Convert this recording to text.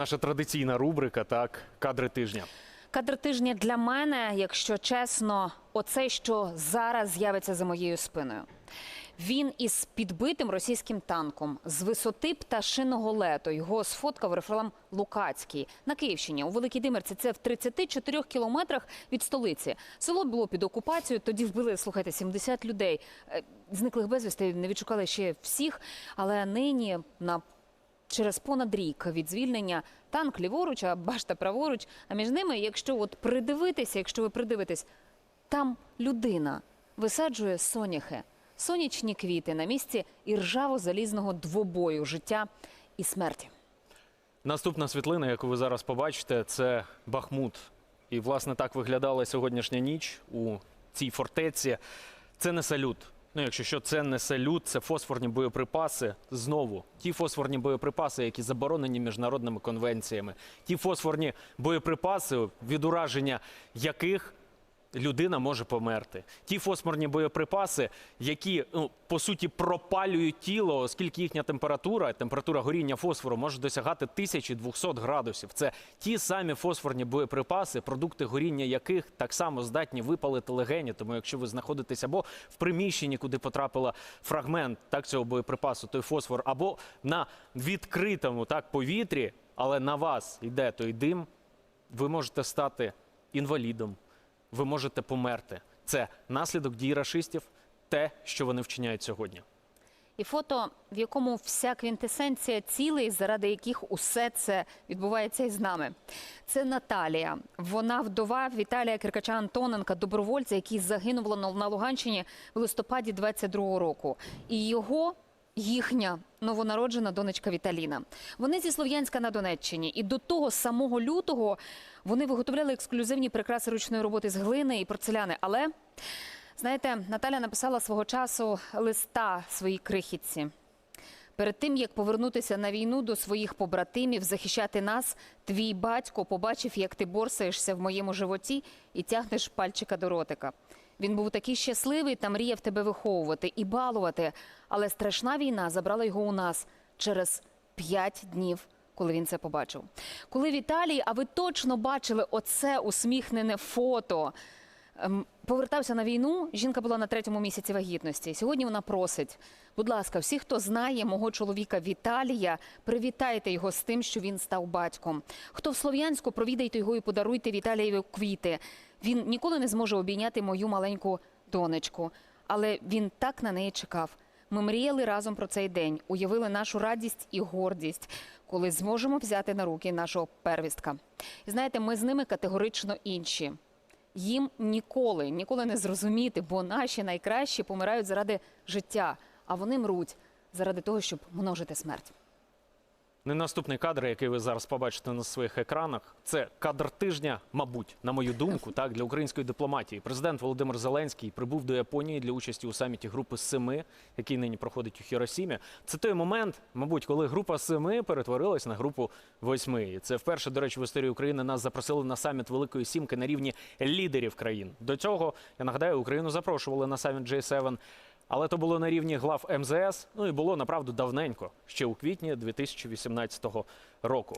Наша традиційна рубрика, так, кадри тижня. Кадр тижня для мене, якщо чесно, оце, що зараз з'явиться за моєю спиною. Він із підбитим російським танком з висоти пташиного лету. Його сфоткав Рефрелам Лукацький на Київщині. У Великій Димерці це в 34 кілометрах від столиці. Село було під окупацією. Тоді вбили, слухайте, 70 людей. Е, Зниклих безвісти не відшукали ще всіх. Але нині на через понад рік від звільнення танк ліворуч, а башта праворуч. А між ними, якщо от придивитися, якщо ви придивитесь, там людина висаджує соняхи, сонячні квіти на місці іржаво-залізного двобою життя і смерті. Наступна світлина, яку ви зараз побачите, це Бахмут. І, власне, так виглядала сьогоднішня ніч у цій фортеці. Це не салют. Ну, якщо що, це не салют, це фосфорні боєприпаси. Знову ті фосфорні боєприпаси, які заборонені міжнародними конвенціями, ті фосфорні боєприпаси, від ураження яких людина може померти. Ті фосфорні боєприпаси, які ну, по суті пропалюють тіло, оскільки їхня температура, температура горіння фосфору може досягати 1200 градусів. Це ті самі фосфорні боєприпаси, продукти горіння яких так само здатні випалити легені. Тому, якщо ви знаходитесь або в приміщенні, куди потрапила фрагмент так цього боєприпасу, той фосфор, або на відкритому так повітрі, але на вас йде той дим, ви можете стати інвалідом ви можете померти. Це наслідок дій рашистів, те, що вони вчиняють сьогодні. І фото, в якому вся квінтесенція цілей, заради яких усе це відбувається із нами. Це Наталія. Вона вдова Віталія Киркача Антоненка, добровольця, який загинув на Луганщині в листопаді 22-го року. І його. Їхня новонароджена донечка Віталіна. Вони зі Слов'янська на Донеччині, і до того самого лютого вони виготовляли ексклюзивні прикраси ручної роботи з глини і порцеляни. Але знаєте, Наталя написала свого часу листа своїй крихітці. Перед тим як повернутися на війну до своїх побратимів, захищати нас, твій батько побачив, як ти борсаєшся в моєму животі і тягнеш пальчика до ротика. Він був такий щасливий та мріяв тебе виховувати і балувати. Але страшна війна забрала його у нас через п'ять днів, коли він це побачив. Коли Віталій, а ви точно бачили оце усміхнене фото. Ем, Повертався на війну. Жінка була на третьому місяці вагітності. Сьогодні вона просить, будь ласка, всі, хто знає мого чоловіка Віталія, привітайте його з тим, що він став батьком. Хто в Слов'янську, провідайте його і подаруйте Віталієві квіти. Він ніколи не зможе обійняти мою маленьку донечку, але він так на неї чекав. Ми мріяли разом про цей день, уявили нашу радість і гордість, коли зможемо взяти на руки нашого первістка. Знаєте, ми з ними категорично інші їм ніколи, ніколи не зрозуміти, бо наші найкращі помирають заради життя, а вони мруть заради того, щоб множити смерть. Не наступний кадр, який ви зараз побачите на своїх екранах, це кадр тижня, мабуть, на мою думку, так для української дипломатії. Президент Володимир Зеленський прибув до Японії для участі у саміті групи семи, який нині проходить у Хіросімі. Це той момент, мабуть, коли група семи перетворилась на групу восьми. І це вперше, до речі, в історії України нас запросили на саміт Великої Сімки на рівні лідерів країн. До цього я нагадаю, Україну запрошували на саміт J7, але то було на рівні глав МЗС. Ну і було направду давненько, ще у квітні 2018 року.